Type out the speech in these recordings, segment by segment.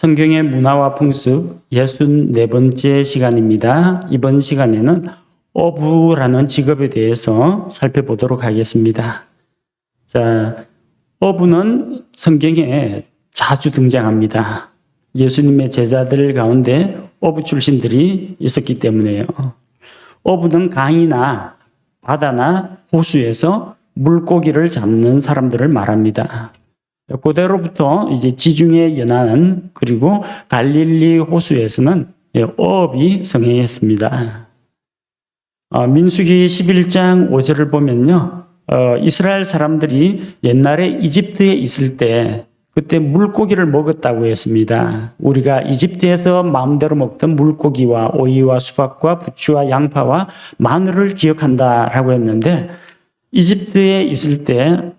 성경의 문화와 풍습 64번째 시간입니다. 이번 시간에는 어부라는 직업에 대해서 살펴보도록 하겠습니다. 자, 어부는 성경에 자주 등장합니다. 예수님의 제자들 가운데 어부 출신들이 있었기 때문에요. 어부는 강이나 바다나 호수에서 물고기를 잡는 사람들을 말합니다. 그대로부터 이제 지중해 연안 그리고 갈릴리 호수에서는 예, 어업이 성행했습니다. 어, 민수기 11장 5절을 보면요. 어, 이스라엘 사람들이 옛날에 이집트에 있을 때 그때 물고기를 먹었다고 했습니다. 우리가 이집트에서 마음대로 먹던 물고기와 오이와 수박과 부추와 양파와 마늘을 기억한다라고 했는데 이집트에 있을 때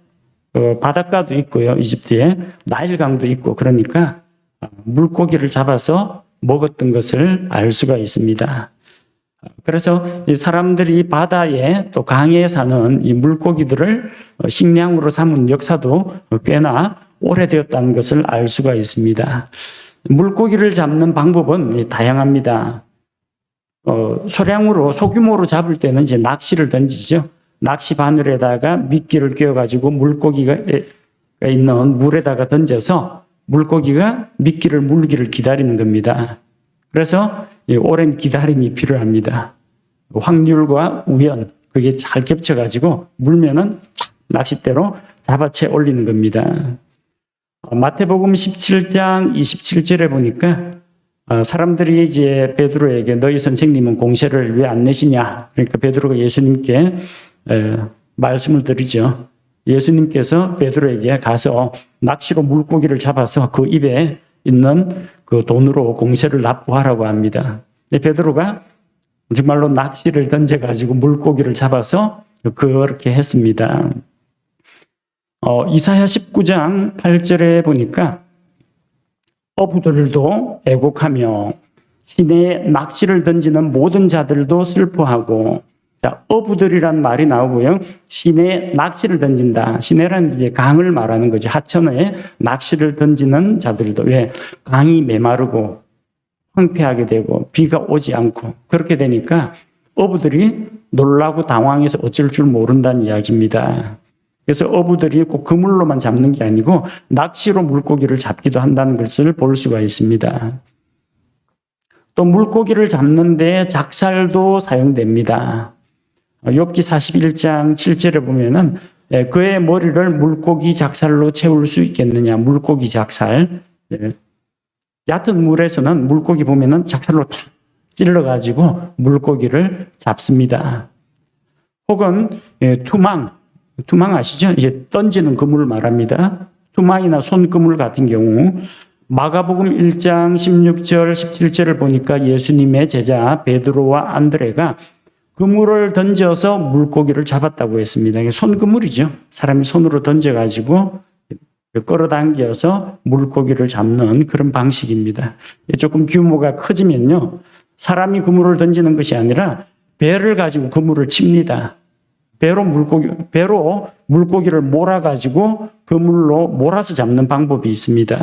어, 바닷가도 있고요. 이집트에 나일강도 있고 그러니까 어, 물고기를 잡아서 먹었던 것을 알 수가 있습니다. 그래서 이 사람들이 바다에 또 강에 사는 이 물고기들을 어, 식량으로 삼은 역사도 꽤나 오래되었다는 것을 알 수가 있습니다. 물고기를 잡는 방법은 다양합니다. 어, 소량으로 소규모로 잡을 때는 이제 낚시를 던지죠. 낚시 바늘에다가 미끼를 끼워가지고 물고기가 있는 물에다가 던져서 물고기가 미끼를 물기를 기다리는 겁니다. 그래서 이 오랜 기다림이 필요합니다. 확률과 우연 그게 잘 겹쳐가지고 물면은 낚싯대로 잡아채 올리는 겁니다. 어, 마태복음 17장 27절에 보니까 어, 사람들이 이제 베드로에게 너희 선생님은 공세를 왜 안 내시냐? 그러니까 베드로가 예수님께 에, 말씀을 드리죠. 예수님께서 베드로에게 가서 낚시로 물고기를 잡아서 그 입에 있는 그 돈으로 공세를 납부하라고 합니다. 베드로가 정말로 낚시를 던져가지고 물고기를 잡아서 그렇게 했습니다. 어, 이사야 19장 8절에 보니까 어부들도 애곡하며 시내에 낚시를 던지는 모든 자들도 슬퍼하고 자, 어부들이란 말이 나오고요. 시내에 낚시를 던진다. 시내란 이제 강을 말하는 거죠. 하천에 낚시를 던지는 자들도 왜 강이 메마르고 황폐하게 되고 비가 오지 않고 그렇게 되니까 어부들이 놀라고 당황해서 어쩔 줄 모른다는 이야기입니다. 그래서 어부들이 꼭 그물로만 잡는 게 아니고 낚시로 물고기를 잡기도 한다는 것을 볼 수가 있습니다. 또 물고기를 잡는데 작살도 사용됩니다. 욥기 41장 7절에 보면은 예, 그의 머리를 물고기 작살로 채울 수 있겠느냐 물고기 작살 예. 얕은 물에서는 물고기 보면은 작살로 탁 찔러 가지고 물고기를 잡습니다. 혹은 예, 투망 투망 아시죠? 이제 던지는 그물을 말합니다. 투망이나 손그물 같은 경우 마가복음 1장 16절 17절을 보니까 예수님의 제자 베드로와 안드레가 그물을 던져서 물고기를 잡았다고 했습니다. 손그물이죠. 사람이 손으로 던져가지고 끌어당겨서 물고기를 잡는 그런 방식입니다. 조금 규모가 커지면요. 사람이 그물을 던지는 것이 아니라 배를 가지고 그물을 칩니다. 배로 물고기, 배로 물고기를 몰아가지고 그물로 몰아서 잡는 방법이 있습니다.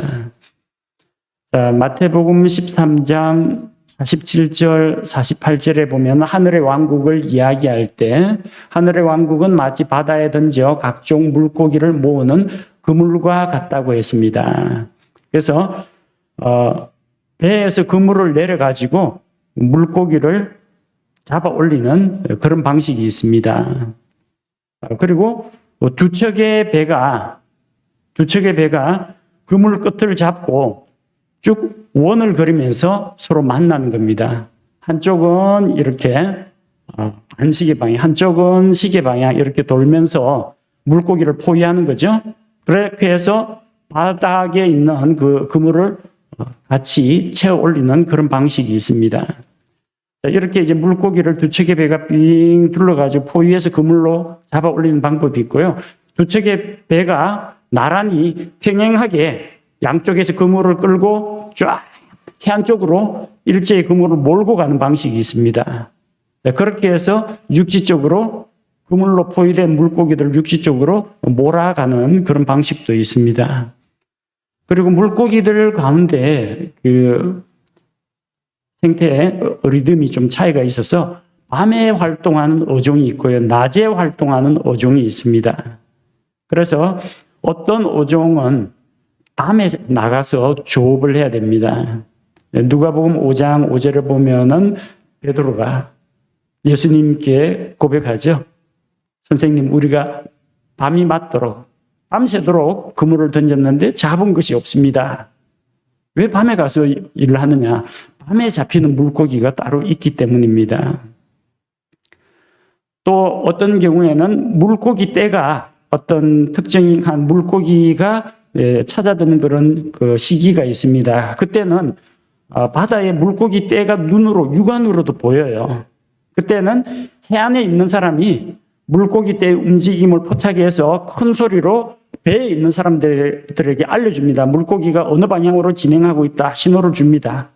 자, 마태복음 13장 47절, 48절에 보면 하늘의 왕국을 이야기할 때 하늘의 왕국은 마치 바다에 던져 각종 물고기를 모으는 그물과 같다고 했습니다. 그래서 어, 배에서 그물을 내려 가지고 물고기를 잡아 올리는 그런 방식이 있습니다. 그리고 두 척의 배가 두 척의 배가 그물 끝을 잡고 쭉 원을 그리면서 서로 만나는 겁니다. 한쪽은 이렇게 반시계 방향, 한쪽은 시계 방향 이렇게 돌면서 물고기를 포위하는 거죠. 그렇게 해서 바닥에 있는 그 그물을 같이 채워 올리는 그런 방식이 있습니다. 이렇게 이제 물고기를 두 척의 배가 삥 둘러가지고 포위해서 그물로 잡아 올리는 방법이 있고요. 두 척의 배가 나란히 평행하게 양쪽에서 그물을 끌고 쫙 해안 쪽으로 일제히 그물을 몰고 가는 방식이 있습니다. 네, 그렇게 해서 육지 쪽으로 그물로 포위된 물고기들을 육지 쪽으로 몰아가는 그런 방식도 있습니다. 그리고 물고기들 가운데 그 생태 리듬이 좀 차이가 있어서 밤에 활동하는 어종이 있고요. 낮에 활동하는 어종이 있습니다. 그래서 어떤 어종은 밤에 나가서 조업을 해야 됩니다. 누가복음 5장 5절을 보면은 베드로가 예수님께 고백하죠. 선생님, 우리가 밤이 맞도록 밤새도록 그물을 던졌는데 잡은 것이 없습니다. 왜 밤에 가서 일을 하느냐? 밤에 잡히는 물고기가 따로 있기 때문입니다. 또 어떤 경우에는 물고기 떼가 어떤 특정한 물고기가 예, 찾아드는 그런 그 시기가 있습니다. 그때는 어, 바다에 물고기 떼가 눈으로 육안으로도 보여요. 그때는 해안에 있는 사람이 물고기 떼의 움직임을 포착해서 큰 소리로 배에 있는 사람들에게 알려줍니다. 물고기가 어느 방향으로 진행하고 있다 신호를 줍니다.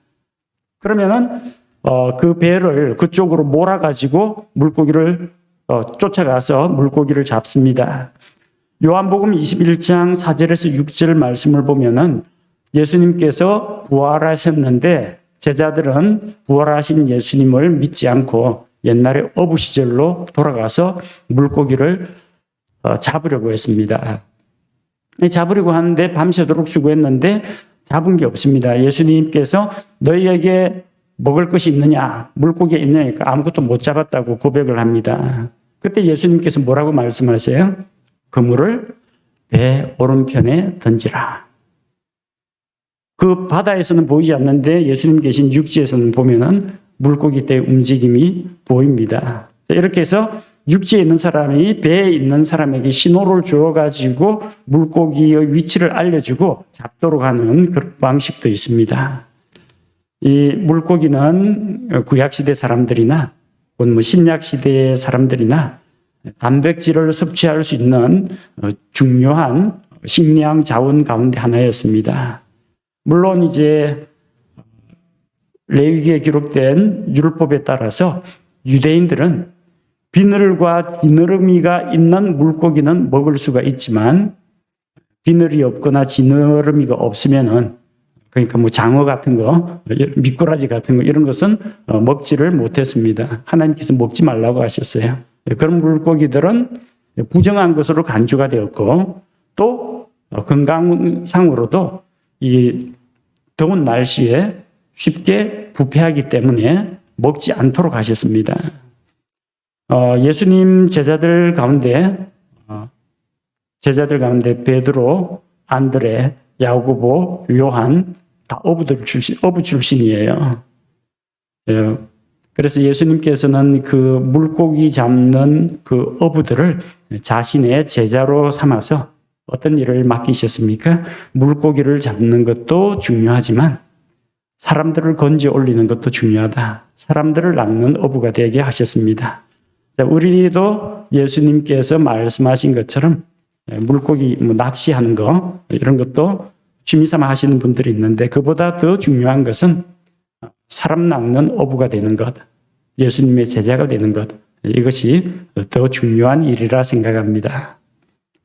그러면은 어, 그 배를 그쪽으로 몰아가지고 물고기를 어, 쫓아가서 물고기를 잡습니다. 요한복음 21장 4절에서 6절 말씀을 보면은 예수님께서 부활하셨는데 제자들은 부활하신 예수님을 믿지 않고 옛날에 어부 시절로 돌아가서 물고기를 어, 잡으려고 했습니다. 잡으려고 하는데 밤새도록 수고했는데 잡은 게 없습니다. 예수님께서 너희에게 먹을 것이 있느냐, 물고기 있느냐, 아무것도 못 잡았다고 고백을 합니다. 그때 예수님께서 뭐라고 말씀하세요? 그물을 배 오른편에 던지라. 그 바다에서는 보이지 않는데 예수님 계신 육지에서는 보면은 물고기 떼 움직임이 보입니다. 이렇게 해서 육지에 있는 사람이 배에 있는 사람에게 신호를 주어가지고 물고기의 위치를 알려주고 잡도록 하는 그런 방식도 있습니다. 이 물고기는 구약시대 사람들이나 혹은 뭐 신약시대의 사람들이나 단백질을 섭취할 수 있는 중요한 식량 자원 가운데 하나였습니다. 물론 이제 레위기에 기록된 율법에 따라서 유대인들은 비늘과 지느러미가 있는 물고기는 먹을 수가 있지만 비늘이 없거나 지느러미가 없으면은 그러니까 뭐 장어 같은 거, 미꾸라지 같은 거 이런 것은 어, 먹지를 못했습니다. 하나님께서 먹지 말라고 하셨어요. 그런 물고기들은 부정한 것으로 간주가 되었고 또 건강상으로도 이 더운 날씨에 쉽게 부패하기 때문에 먹지 않도록 하셨습니다. 어, 예수님 제자들 가운데 어, 제자들 가운데 베드로, 안드레, 야고보, 요한 다 어부들 출신 어부 출신이에요. 예, 그래서 예수님께서는 그 물고기 잡는 그 어부들을 자신의 제자로 삼아서 어떤 일을 맡기셨습니까? 물고기를 잡는 것도 중요하지만 사람들을 건져 올리는 것도 중요하다. 사람들을 낚는 어부가 되게 하셨습니다. 자, 우리도 예수님께서 말씀하신 것처럼 물고기 뭐 낚시하는 거 이런 것도 취미삼아 하시는 분들이 있는데 그보다 더 중요한 것은 사람 낚는 어부가 되는 것, 예수님의 제자가 되는 것 이것이 더 중요한 일이라 생각합니다.